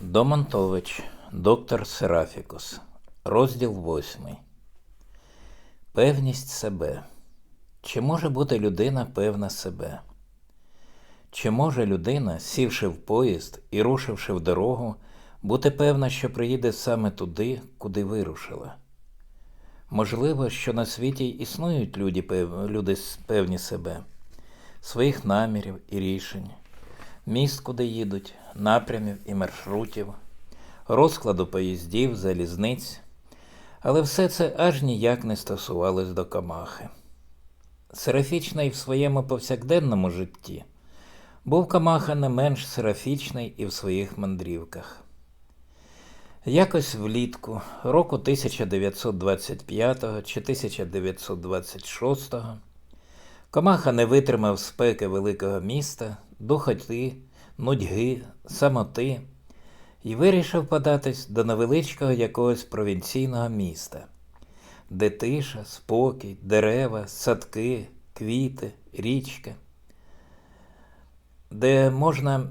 Домонтович, доктор Серафікус, розділ восьмий. Певність себе. Чи може бути людина певна себе? Чи може людина, сівши в поїзд і рушивши в дорогу, бути певна, що приїде саме туди, куди вирушила? Можливо, що на світі існують люди, люди певні себе, своїх намірів і рішень, міст, куди їдуть, напрямів і маршрутів, розкладу поїздів, залізниць, але все це аж ніяк не стосувалось до Камахи. Серафічний в своєму повсякденному житті був Камаха не менш серафічний і в своїх мандрівках. Якось влітку року 1925 чи 1926 Комаха не витримав спеки великого міста, духоти, нудьги, самоти і вирішив податись до невеличкого якогось провінційного міста, де тиша, спокій, дерева, садки, квіти, річка, де можна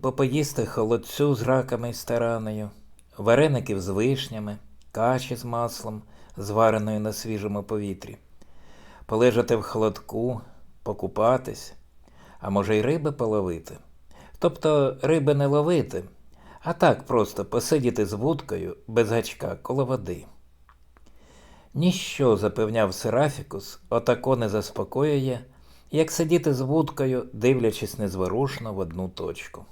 попоїсти холодцю з раками і стараною, вареників з вишнями, каші з маслом, звареною на свіжому повітрі, полежати в холодку, покупатись, а може й риби половити. Тобто риби не ловити, а так просто посидіти з вудкою без гачка коло води. Ніщо, запевняв Серафікус, отако не заспокоює, як сидіти з вудкою, дивлячись незворушно в одну точку.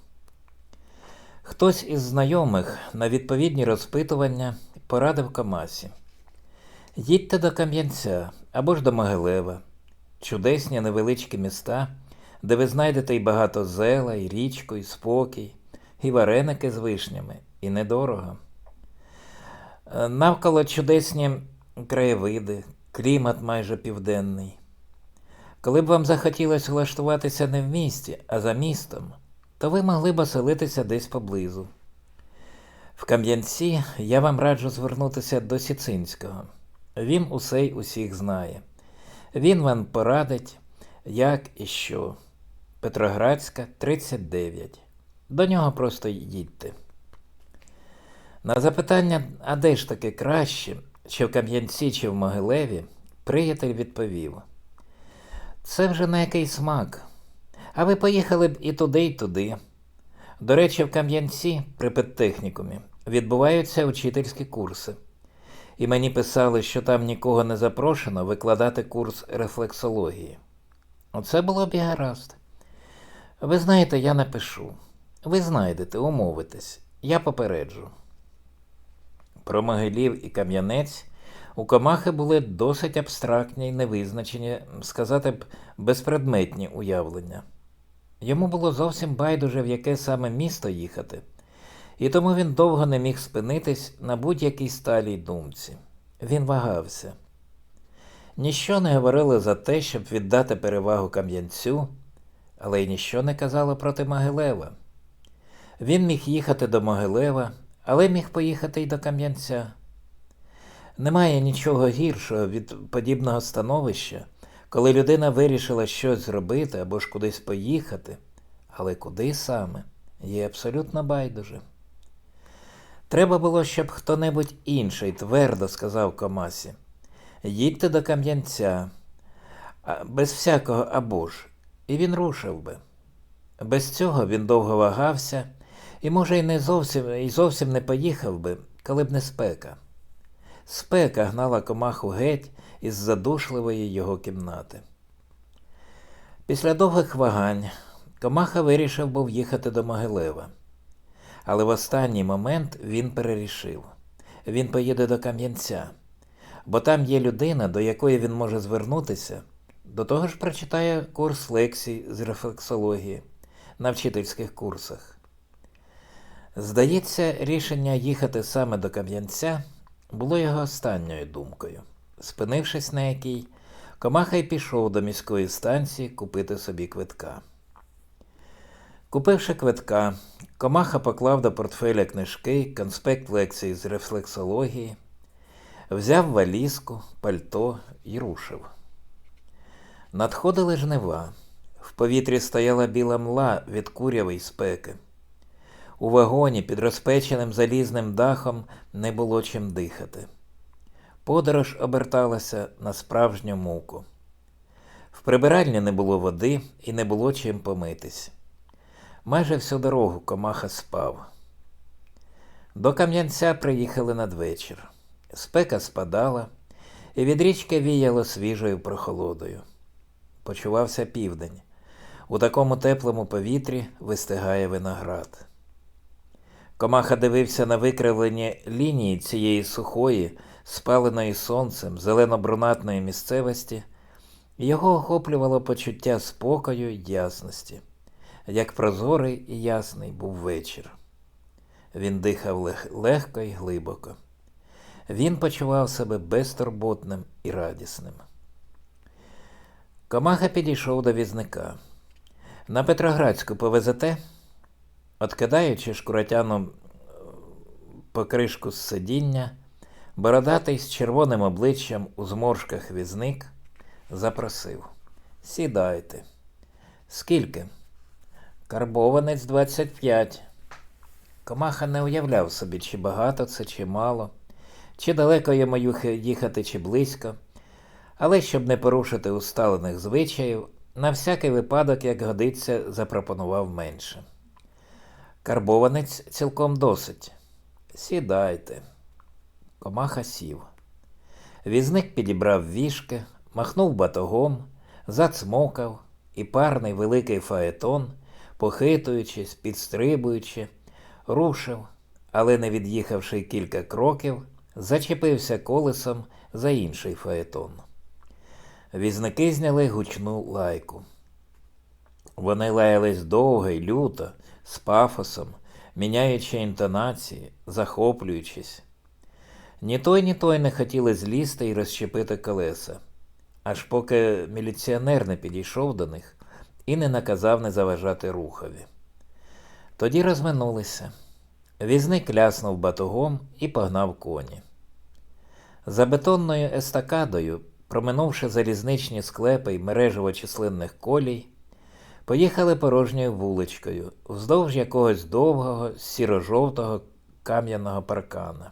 Хтось із знайомих на відповідні розпитування порадив Камасі. Їдьте до Кам'янця або ж до Могилева, чудесні невеличкі міста, де ви знайдете і багато зела, і річку, і спокій, і вареники з вишнями, і недорого. Е, Навколо чудесні краєвиди, клімат майже південний. Коли б вам захотілося влаштуватися не в місті, а за містом, то ви могли б оселитися десь поблизу. В Кам'янці я вам раджу звернутися до Сіцинського. Він усе й усіх знає. Він вам порадить, як і що. Петроградська, 39. До нього просто їдьте. На запитання, а де ж таки краще, чи в Кам'янці, чи в Могилеві, приятель відповів. Це вже на який смак. А ви поїхали б і туди, і туди. До речі, в Кам'янці при педтехнікумі відбуваються учительські курси. І мені писали, що там нікого не запрошено викладати курс рефлексології. Оце було б і гаразд. Ви знаєте, я напишу. Ви знайдете, умовитесь. Я попереджу. Про Могилів і Кам'янець у Комахи були досить абстрактні й невизначені, сказати б, безпредметні уявлення. Йому було зовсім байдуже, в яке саме місто їхати, і тому він довго не міг спинитись на будь-якій сталій думці. Він вагався. Ніщо не говорило за те, щоб віддати перевагу Кам'янцю, але й ніщо не казало проти Могилева. Він міг їхати до Могилева, але міг поїхати й до Кам'янця. Немає нічого гіршого від подібного становища, коли людина вирішила щось зробити або ж кудись поїхати, але куди саме, є абсолютно байдуже. Треба було, щоб хто-небудь інший твердо сказав Комасі їдьте до Кам'янця, без всякого або ж, і він рушив би. Без цього він довго вагався і, може, й не зовсім, і зовсім не поїхав би, коли б не спека. Спека гнала комаху геть із задушливої його кімнати. Після довгих вагань комаха вирішив був їхати до Могилева. Але в останній момент він перерішив. Він поїде до Кам'янця, бо там є людина, до якої він може звернутися. До того ж прочитає курс лекцій з рефлексології на вчительських курсах. Здається, рішення їхати саме до Кам'янця було його останньою думкою. Спинившись на якій, Комаха й пішов до міської станції купити собі квитка. Купивши квитка, Комаха поклав до портфеля книжки, конспект лекцій з рефлексології, взяв валізку, пальто і рушив. Надходили жнива. В повітрі стояла біла мла від куряви й спеки. У вагоні під розпеченим залізним дахом не було чим дихати. Подорож оберталася на справжню муку. В прибиральні не було води і не було чим помитись. Майже всю дорогу комаха спав. До Кам'янця приїхали надвечір. Спека спадала, і від річки віяло свіжою прохолодою. Почувався південь. У такому теплому повітрі вистигає виноград. Комаха дивився на викривлені лінії цієї сухої, спаленої сонцем, зелено-брунатної місцевості, його охоплювало почуття спокою й ясності, як прозорий і ясний був вечір. Він дихав лег- легко і глибоко. Він почував себе безтурботним і радісним. Комаха підійшов до візника. На Петроградську повезете? Откидаючи шкуратяну е, покришку з сидіння, бородатий з червоним обличчям у зморшках візник запросив. Сідайте. Скільки? Карбованець 25. Комаха не уявляв собі, чи багато це, чи мало, чи далеко йому їхати, чи близько. Але щоб не порушити усталених звичаїв, на всякий випадок, як годиться, запропонував менше. Карбованець цілком досить. Сідайте. Комаха сів. Візник підібрав вішки, махнув батогом, зацмокав, і парний великий фаетон, похитуючись, підстрибуючи, рушив, але не від'їхавши кілька кроків, зачепився колесом за інший фаетон. Візники зняли гучну лайку. Вони лаялись довго й люто, з пафосом, міняючи інтонації, захоплюючись. Ні той, ні той не хотіли злізти і розщепити колеса, аж поки міліціонер не підійшов до них і не наказав не заважати рухові. Тоді розминулися. Візник ляснув батогом і погнав коні. За бетонною естакадою, проминувши залізничні склепи й мережево численних колій, поїхали порожньою вуличкою, вздовж якогось довгого сіро-жовтого кам'яного паркана.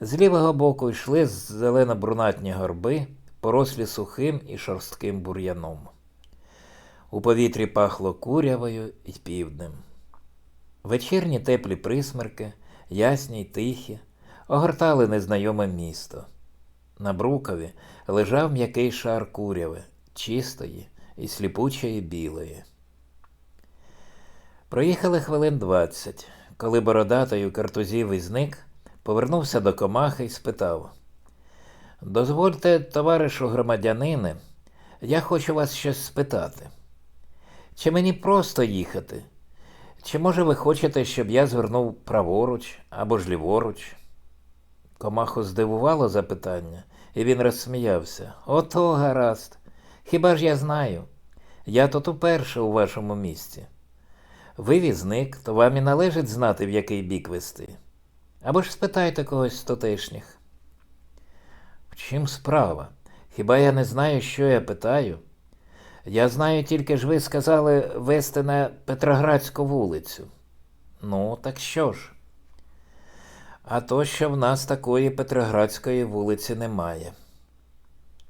З лівого боку йшли зелено-брунатні горби, порослі сухим і шорстким бур'яном. У повітрі пахло курявою і півднем. Вечірні теплі присмерки, ясні й тихі, огортали незнайоме місто. На брукові лежав м'який шар куряви, чистої і сліпучої білої. Проїхали хвилин двадцять, коли бородатий у картузі візник повернувся до комахи і спитав: Дозвольте, товаришу громадянине, я хочу вас щось спитати. Чи мені просто їхати? Чи може ви хочете, щоб я звернув праворуч або ж ліворуч? Комаху здивувало запитання, і він розсміявся. Ото гаразд. Хіба ж я знаю? Я тут уперше у вашому місті. Ви візник, то вам і належить знати, в який бік вести. Або ж спитайте когось з тутешніх. В чим справа? Хіба я не знаю, що я питаю? Я знаю тільки ж ви сказали вести на Петроградську вулицю. Ну, так що ж? А то, що в нас такої Петроградської вулиці немає.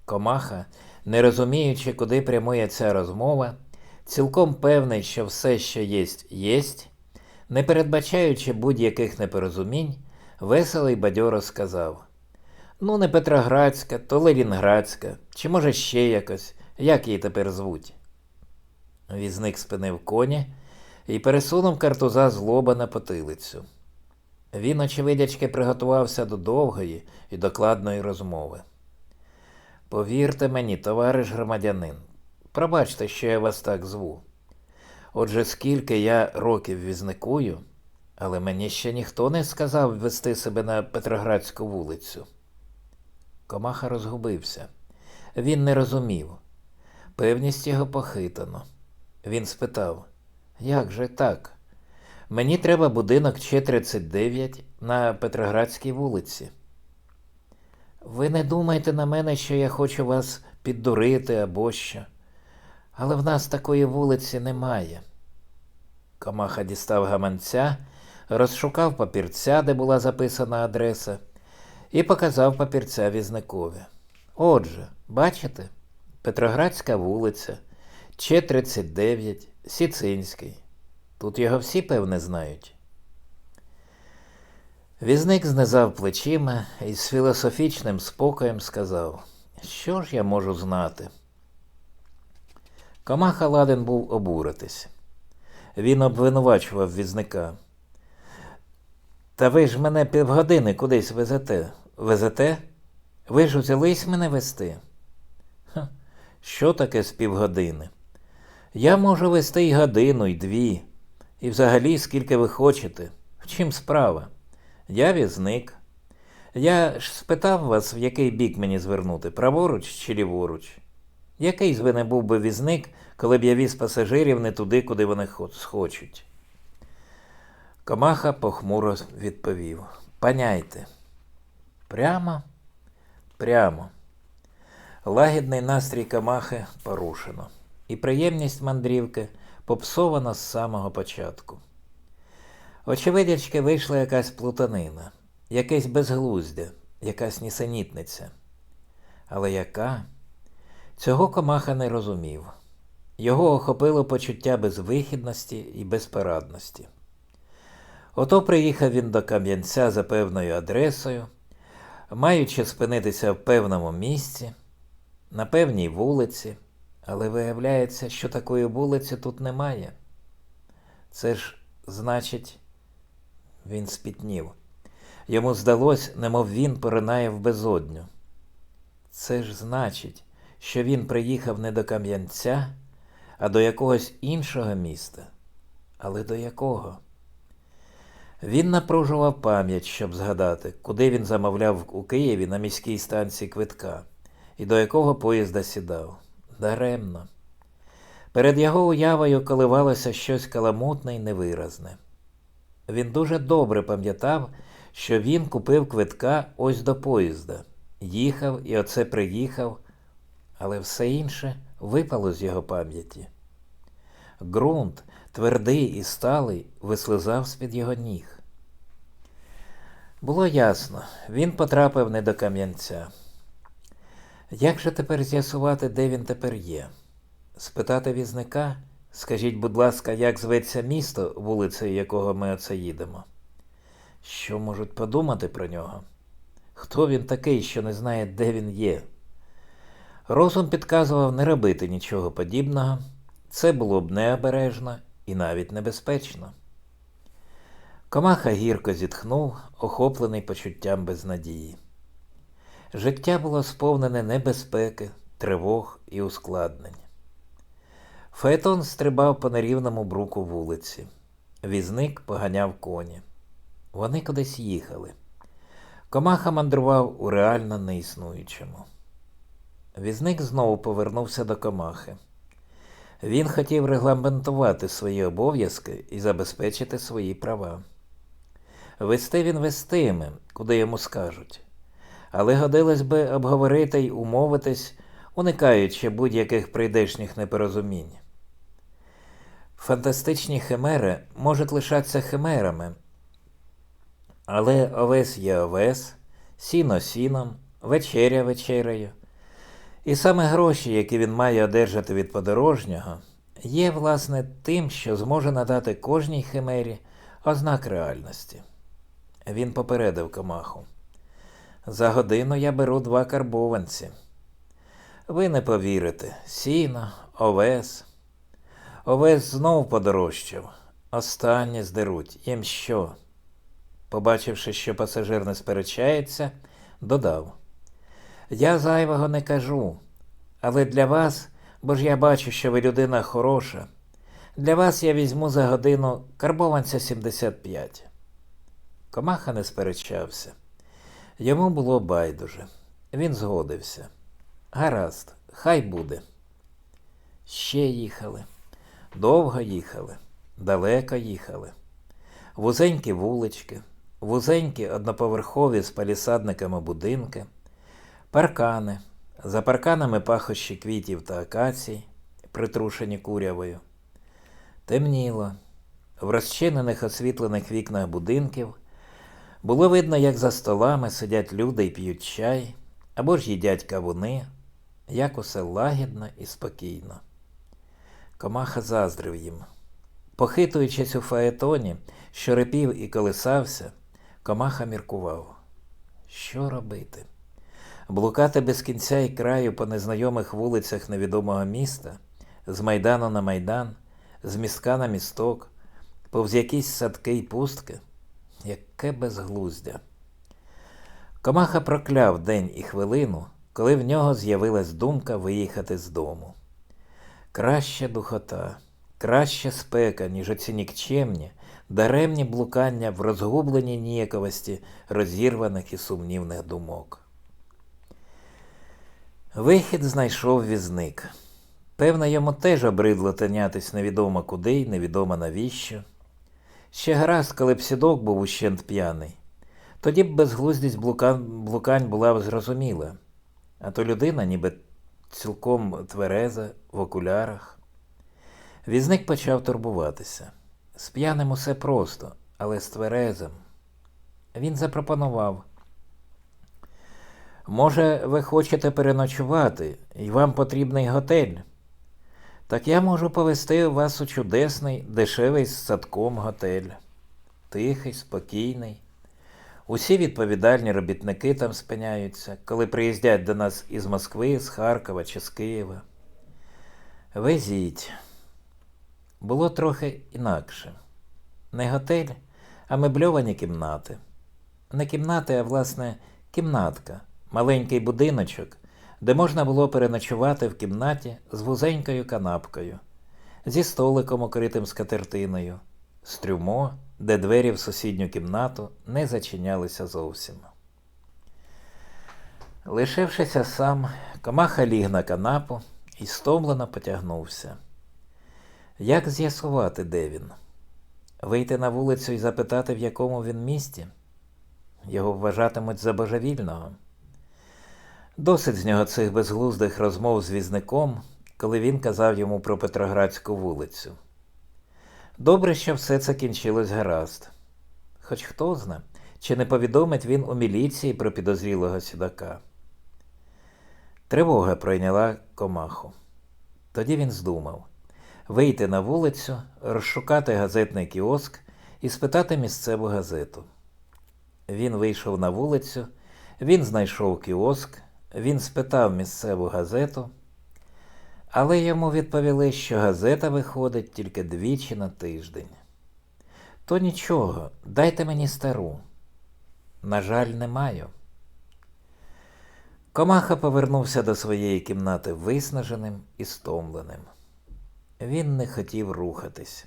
Комаха, не розуміючи, куди прямує ця розмова, цілком певний, що все, що єсть, єсть, не передбачаючи будь-яких непорозумінь, весело й бадьоро сказав: Ну, не Петроградська, то Ленінградська, чи може ще якось, як її тепер звуть. Візник спинив коні і пересунув картуза з лоба на потилицю. Він, очевидячки, приготувався до довгої і докладної розмови. Повірте мені, товариш громадянин, пробачте, що я вас так зву. Отже, скільки я років візникую, але мені ще ніхто не сказав вести себе на Петроградську вулицю. Комаха розгубився. Він не розумів. Певність його похитано. Він спитав: Як же так? Мені треба будинок Ч-39 на Петроградській вулиці. Ви не думайте на мене, що я хочу вас піддурити або що. Але в нас такої вулиці немає. Камаха дістав гаманця, розшукав папірця, де була записана адреса, і показав папірця візникові. Отже, бачите, Петроградська вулиця, Ч-39, Сіцинський. Тут його всі, певне, знають. Візник знизав плечима і з філософічним спокоєм сказав, що ж я можу знати. Камаха ладен був обуритись. Він обвинувачував візника. Та ви ж мене півгодини кудись везете. Везете? Ви ж взялись мене вести? Що таке з півгодини? Я можу вести й годину, й дві, і взагалі скільки ви хочете. В чим справа? Я візник. Я ж спитав вас, в який бік мені звернути, праворуч чи ліворуч? Який з ви не був би візник, коли б я віз пасажирів не туди, куди вони схочуть? Комаха похмуро відповів. Паняйте. Прямо? Прямо. Лагідний настрій Камахи порушено, і приємність мандрівки попсована з самого початку. Очевидячки вийшла якась плутанина, якесь безглуздя, якась нісенітниця. Але яка? Цього Комаха не розумів. Його охопило почуття безвихідності і безпорадності. Ото приїхав він до Кам'янця за певною адресою, маючи спинитися в певному місці, на певній вулиці, але виявляється, що такої вулиці тут немає. Це ж, значить, він спітнів. Йому здалось, немов він поринає в безодню. Це ж значить, що він приїхав не до Кам'янця, а до якогось іншого міста. Але до якого? Він напружував пам'ять, щоб згадати, куди він замовляв у Києві на міській станції квитка і до якого поїзда сідав. Даремно. Перед його уявою коливалося щось каламутне й невиразне. Він дуже добре пам'ятав, що він купив квитка ось до поїзда, їхав і оце приїхав, але все інше випало з його пам'яті. Ґрунт, твердий і сталий, вислизав з-під його ніг. Було ясно, він потрапив не до Кам'янця. Як же тепер з'ясувати, де він тепер є? Спитати візника, скажіть, будь ласка, як зветься місто, вулицею якого ми оце їдемо? Що можуть подумати про нього? Хто він такий, що не знає, де він є? Розум підказував не робити нічого подібного. Це було б необережно і навіть небезпечно. Комаха гірко зітхнув, охоплений почуттям безнадії. Життя було сповнене небезпеки, тривог і ускладнень. Фаетон стрибав по нерівному бруку вулиці. Візник поганяв коні. Вони кудись їхали. Комаха мандрував у реально неіснуючому. Візник знову повернувся до комахи. Він хотів регламентувати свої обов'язки і забезпечити свої права. Вести він вестиме, куди йому скажуть, але годилось би обговорити й умовитись, уникаючи будь-яких прийдешніх непорозумінь. Фантастичні химери можуть лишатися химерами, але овес є овес, сіно сіном, вечеря вечерею. І саме гроші, які він має одержати від подорожнього, є, власне, тим, що зможе надати кожній химері ознак реальності. Він попередив комаху. За годину я беру два карбованці. Ви не повірите, сіно, овес. Овес знов подорожчав. Останнє здеруть. Їм що? Побачивши, що пасажир не сперечається, додав. Я зайвого не кажу, але для вас, бо ж я бачу, що ви людина хороша, для вас я візьму за годину карбованця 75. Комаха не сперечався. Йому було байдуже. Він згодився. Гаразд, хай буде. Ще їхали. Довго їхали, далеко їхали. Вузенькі вулички, вузенькі одноповерхові з палісадниками будинки, паркани, за парканами пахощі квітів та акацій, притрушені курявою. Темніло. в розчинених освітлених вікнах будинків було видно, як за столами сидять люди і п'ють чай, або ж їдять кавуни, як усе лагідно і спокійно. Комаха заздрив їм. Похитуючись у фаетоні, що репів і колисався, комаха міркував. Що робити? Блукати без кінця і краю по незнайомих вулицях невідомого міста, з майдану на майдан, з містка на місток, повз якісь садки й пустки? Яке безглуздя. Комаха прокляв день і хвилину, коли в нього з'явилась думка виїхати з дому. Краща духота, краща спека, ніж оці нікчемні, даремні блукання в розгубленій ніяковості розірваних і сумнівних думок. Вихід знайшов візник. Певно, йому теж обридло тинятись невідомо куди й невідомо навіщо. Ще гаразд, коли б сідок був ущент п'яний. Тоді б безглуздість блукань, була б зрозуміла, а то людина ніби цілком твереза в окулярах. Візник почав турбуватися. З п'яним усе просто, але з тверезим. Він запропонував. Може, ви хочете переночувати, і вам потрібний готель? Так я можу повести вас у чудесний, дешевий з садком готель. Тихий, спокійний. Усі відповідальні робітники там спиняються, коли приїздять до нас із Москви, з Харкова чи з Києва. Везіть. Було трохи інакше. Не готель, а мебльовані кімнати. Не кімнати, а власне кімнатка, маленький будиночок, де можна було переночувати в кімнаті з вузенькою канапкою, зі столиком, укритим скатертиною, з трюмо, де двері в сусідню кімнату не зачинялися зовсім. Лишившися сам, комаха ліг на канапу і стомлено потягнувся. Як з'ясувати, де він? Вийти на вулицю і запитати, в якому він місті? Його вважатимуть за божевільного. Досить з нього цих безглуздих розмов з візником, коли він казав йому про Петроградську вулицю. Добре, що все це кінчилось гаразд. Хоч хто зна, чи не повідомить він у міліції про підозрілого сідака. Тривога пройняла комаху. Тоді він здумав вийти на вулицю, розшукати газетний кіоск і спитати місцеву газету. Він вийшов на вулицю, він знайшов кіоск, він спитав місцеву газету, але йому відповіли, що газета виходить тільки двічі на тиждень. То нічого, дайте мені стару. На жаль, не маю. Комаха повернувся до своєї кімнати виснаженим і стомленим. Він не хотів рухатись.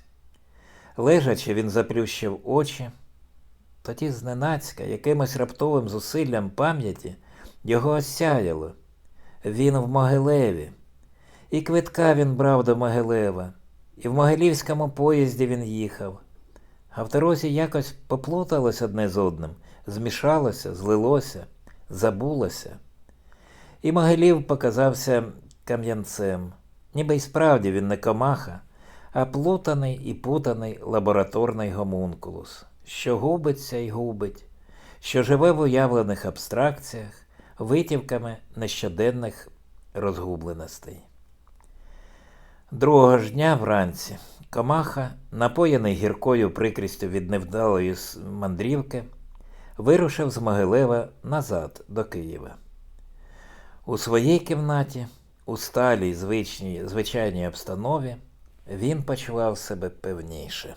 Лежачи, він заплющив очі, тоді зненацька, якимось раптовим зусиллям пам'яті, його осяяло. Він в Могилеві. І квитка він брав до Могилева, і в Могилівському поїзді він їхав. А в дорозі якось поплуталось одне з одним, змішалося, злилося, забулося. І Могилів показався кам'янцем. Ніби й справді він не комаха, а плутаний і путаний лабораторний гомункулус, що губиться й губить, що живе в уявлених абстракціях, витівками нещоденних розгубленостей. Другого ж дня вранці комаха, напоєний гіркою прикрістю від невдалої мандрівки, вирушив з Могилева назад до Києва. У своїй кімнаті у сталій звичній, звичайній обстанові він почував себе певніше.